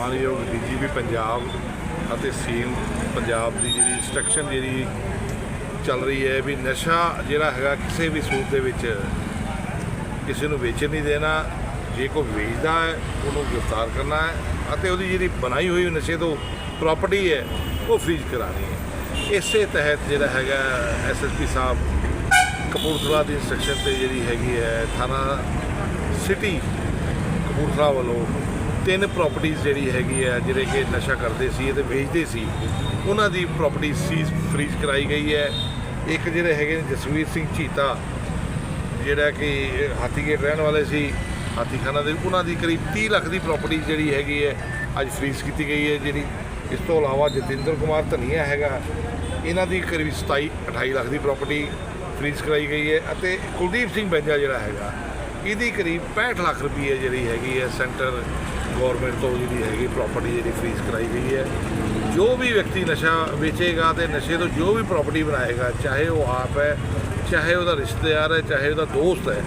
ਮਾਨਯੋਗ ਡੀਜੀਪੀ ਪੰਜਾਬ ਅਤੇ ਸੀਐਮ ਪੰਜਾਬ ਦੀ ਜਿਹੜੀ ਇੰਸਟਰਕਸ਼ਨ ਜਿਹੜੀ ਚੱਲ ਰਹੀ ਹੈ ਵੀ ਨਸ਼ਾ ਜਿਹੜਾ ਹੈਗਾ ਕਿਸੇ ਵੀ ਸੂਰਤ ਦੇ ਵਿੱਚ ਕਿਸੇ ਨੂੰ ਵੇਚਣ ਨਹੀਂ ਦੇਣਾ, ਜੇ ਕੋਈ ਵੇਚਦਾ ਹੈ, ਉਹਨੂੰ ਗ੍ਰਿਫਤਾਰ ਕਰਨਾ ਹੈ ਅਤੇ ਉਹਦੀ ਜਿਹੜੀ ਬਣਾਈ ਹੋਈ ਨਸ਼ੇ ਤੋਂ ਪ੍ਰਾਪਰਟੀ ਹੈ, ਉਹ ਫ੍ਰੀਜ਼ ਕਰਾਣੀ ਹੈ। ਇਸੇ ਤਹਿਤ ਜਿਹੜਾ ਹੈਗਾ ਐਸਐਸਪੀ ਸਾਹਿਬ ਕਪੂਰਥਲਾ ਦੀ ਇੰਸਟਰਕਸ਼ਨ ਤੇ ਜਿਹੜੀ ਹੈਗੀ ਹੈ, ਥਾਣਾ ਸਿਟੀ ਕਪੂਰਥਲਾ ਵੱਲੋਂ ਤਿੰਨ ਪ੍ਰਾਪਰਟੀਆਂ ਜਿਹੜੀ ਹੈਗੀ ਹੈ ਜਿਹੜੇ ਕਿ ਨਸ਼ਾ ਕਰਦੇ ਸੀ ਤੇ ਵੇਚਦੇ ਸੀ, ਉਹਨਾਂ ਦੀ ਪ੍ਰਾਪਰਟੀ ਸੀਜ਼ ਫ੍ਰੀਜ਼ ਕਰਾਈ ਗਈ ਹੈ। ਇੱਕ ਜਿਹੜੇ ਹੈਗੇ ਨੇ ਜਸਵੀਰ ਸਿੰਘ ਚੀਤਾ ਜਿਹੜਾ ਕਿ ਹਾਥੀਗੇਟ ਰਹਿਣ ਵਾਲੇ ਸੀ, ਹਾਥੀਖਾਨਾ ਦੇ, ਉਹਨਾਂ ਦੀ ਕਰੀਬ 30 ਲੱਖ ਦੀ ਪ੍ਰਾਪਰਟੀ ਜਿਹੜੀ ਹੈਗੀ ਹੈ, ਅੱਜ ਫ੍ਰੀਜ਼ ਕੀਤੀ ਗਈ ਹੈ, ਜਿਹੜੀ ਇਸ ਤੋਂ ਇਲਾਵਾ ਜਤਿੰਦਰ ਕੁਮਾਰ ਧਨੀਆ ਹੈਗਾ, ਇਹਨਾਂ ਦੀ ਕਰੀਬ 27 28 ਲੱਖ ਦੀ ਪ੍ਰਾਪਰਟੀ ਫ੍ਰੀਜ਼ ਕਰਾਈ ਗਈ ਹੈ ਅਤੇ ਕੁਲਦੀਪ ਸਿੰਘ ਬੈਂਜਾ ਜਿਹੜਾ ਹੈਗਾ ਇਹਦੀ ਕਰੀਬ 65 ਲੱਖ ਰੁਪਏ ਜਿਹੜੀ ਹੈਗੀ ਹੈ ਸੈਂਟਰ ਗਵਰਨਮੈਂਟ ਤੋਂ ਜਿਹੜੀ ਹੈਗੀ ਪ੍ਰਾਪਰਟੀ ਜਿਹੜੀ ਫ੍ਰੀਜ਼ ਕਰਾਈ ਗਈ ਹੈ। ਜੋ ਵੀ ਵਿਅਕਤੀ ਨਸ਼ਾ ਵੇਚੇਗਾ ਤੇ ਨਸ਼ੇ ਤੋਂ ਜੋ ਵੀ ਪ੍ਰਾਪਰਟੀ ਬਣਾਏਗਾ, ਚਾਹੇ ਉਹ ਆਪ ਹੈ, ਚਾਹੇ ਉਹਦਾ ਰਿਸ਼ਤੇਦਾਰ ਹੈ, ਚਾਹੇ ਉਹਦਾ ਦੋਸਤ ਹੈ,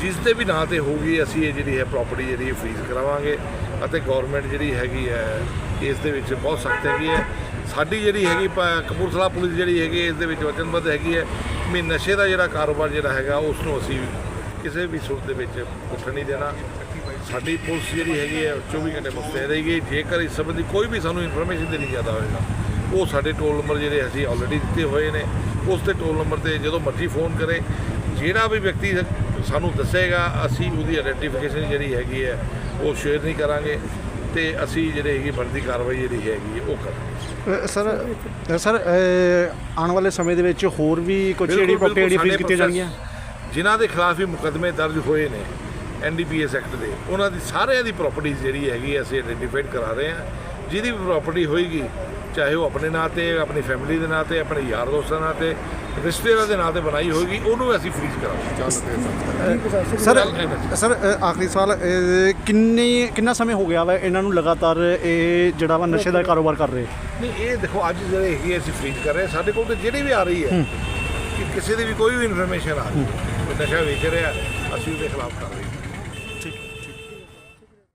ਜਿਸ ਦੇ ਵੀ ਨਾਂ ਤੇ ਹੋਊਗੀ, ਅਸੀਂ ਇਹ ਜਿਹੜੀ ਹੈ ਪ੍ਰਾਪਰਟੀ ਜਿਹੜੀ ਫ੍ਰੀਜ਼ ਕਰਾਵਾਂਗੇ ਅਤੇ ਗਵਰਨਮੈਂਟ ਜਿਹੜੀ ਹੈਗੀ ਹੈ, ਇਸ ਦੇ ਵਿੱਚ ਬਹੁਤ ਸਖਤ ਹੈਗੀ ਹੈ। ਸਾਡੀ ਜਿਹੜੀ ਹੈਗੀ ਪ- ਕਪੂਰਥਲਾ ਪੁਲਿਸ ਜਿਹੜੀ ਹੈਗੀ ਇਸ ਦੇ ਵਿੱਚ ਵਚਨਬੱਧ ਹੈਗੀ ਹੈ। ਵੀ ਨਸ਼ੇ ਦਾ ਜਿਹੜਾ ਕਾਰੋਬਾਰ ਜਿਹੜਾ ਹੈਗਾ ਉਸ ਨੂੰ ਅਸੀਂ ਕਿਸੇ ਵੀ ਸੂਰਤ ਦੇ ਵਿੱਚ ਉੱਠਣ ਨਹੀਂ ਦੇਣਾ। ਸਾਡੀ ਪੁਲਿਸ ਜਿਹੜੀ ਹੈਗੀ ਹੈ 24 ਘੰਟੇ ਮੁਸਤੈਦ ਰਹੇਗੀ ਜੇਕਰ ਇਸ ਸੰਬੰਧੀ ਕੋਈ ਵੀ ਸਾਨੂੰ ਇਨਫੋਰਮੇਸ਼ਨ ਦੇਣੀ ਜ਼ਿਆਦਾ ਹੋਏਗਾ ਉਹ ਸਾਡੇ ਟੋਲ ਨੰਬਰ ਜਿਹੜੇ ਅਸੀਂ ਆਲਰੇਡੀ ਦਿੱਤੇ ਹੋਏ ਨੇ। ਉਸ ਤੇ ਟੋਲ ਨੰਬਰ ਤੇ ਜਦੋਂ ਮਰਜ਼ੀ ਫੋਨ ਕਰੇ। ਜਿਹੜਾ ਵੀ ਵਿਅਕਤੀ ਸਾਨੂੰ ਦੱਸੇਗਾ ਅਸੀਂ ਉਹਦੀ ਆਇਡੈਂਟੀਫਿਕੇਸ਼ਨ ਜਿਹੜੀ ਹੈਗੀ ਹੈ ਉਹ ਸ਼ੇਅਰ ਨਹੀਂ ਕਰਾਂਗੇ ਤੇ ਅਸੀਂ ਜਿਹੜੇ ਹੈਗੀ ਬਣਦੀ ਕਾਰਵਾਈ ਜਿਹੜੀ ਹੈਗੀ ਉਹ ਕਰਾਂਗੇ। ਸਰ ਸਰ ਆਉਣ ਵਾਲੇ ਸਮੇਂ ਦੇ ਵਿੱਚ ਹੋਰ ਵੀ ਕੁਝ ਜਿਹੜੀ ਪ੍ਰਾਪਰਟੀ ਫ੍ਰੀਜ਼ ਕੀਤੀਆਂ ਜਾਣਗੀਆਂ? ਜਿਨ੍ਹਾਂ ਦੇ ਖਿਲਾਫ ਵੀ ਮੁਕੱਦਮੇ ਦਰਜ ਹੋਏ ਨੇ ਐਨਡੀਪੀਐਸ ਐਕਟ ਦੇ। ਉਹਨਾਂ ਦੀ ਸਾਰਿਆਂ ਦੀ ਪ੍ਰਾਪਰਟੀ ਜਿਹੜੀ ਹੈਗੀ ਅਸੀਂ ਆਇਡੈਂਟੀਫਾਈਡ ਕਰਾ ਰਹੇ ਹਾਂ। ਜਿਹਦੀ ਵੀ ਪ੍ਰਾਪਰਟੀ ਹੋਏਗੀ ਚਾਹੇ ਉਹ ਆਪਣੇ ਨਾਂ ਤੇ ਆਪਣੀ ਫੈਮਿਲੀ ਦੇ ਨਾਂ ਤੇ ਆਪਣੇ ਯਾਰ ਦੋਸਤਾਂ ਨਾਂ ਤੇ ਰਿਸ਼ਤੇਦਾਰਾਂ ਦੇ ਨਾਂ ਤੇ ਬਣਾਈ ਹੋਏਗੀ ਉਹਨੂੰ ਅਸੀਂ ਫ੍ਰੀਜ਼ ਕਰਾਂਗੇ। ਸਰ ਸਰ ਆਖਰੀ ਸਵਾਲ ਕਿੰਨੀ ਕਿੰਨਾ ਸਮੇਂ ਹੋ ਗਿਆ ਵਾ ਇਹਨਾਂ ਨੂੰ ਲਗਾਤਾਰ ਇਹ ਜਿਹੜਾ ਵਾ ਨਸ਼ੇ ਦਾ ਕਾਰੋਬਾਰ ਕਰ ਰਹੇ? ਨਹੀਂ ਇਹ ਦੇਖੋ ਅੱਜ ਜਿਹੜੇ ਹੈਗੀ ਅਸੀਂ ਫ੍ਰੀਜ਼ ਕਰ ਰਹੇ ਸਾਡੇ ਕੋਲ ਤੇ ਜਿਹੜੀ ਵੀ ਆ ਰਹੀ ਹੈ। ਕਿ ਕਿਸੇ ਦੀ ਵੀ ਕੋਈ ਵੀ ਇਨਫੋਰਮੇਸ਼ਨ ਆ ਕੋਈ ਨਸ਼ਾ ਵੇਚ ਰਿਹਾ, ਅਸੀਂ ਉਹਦੇ ਖਿਲਾਫ ਕਰ ਰਹੇ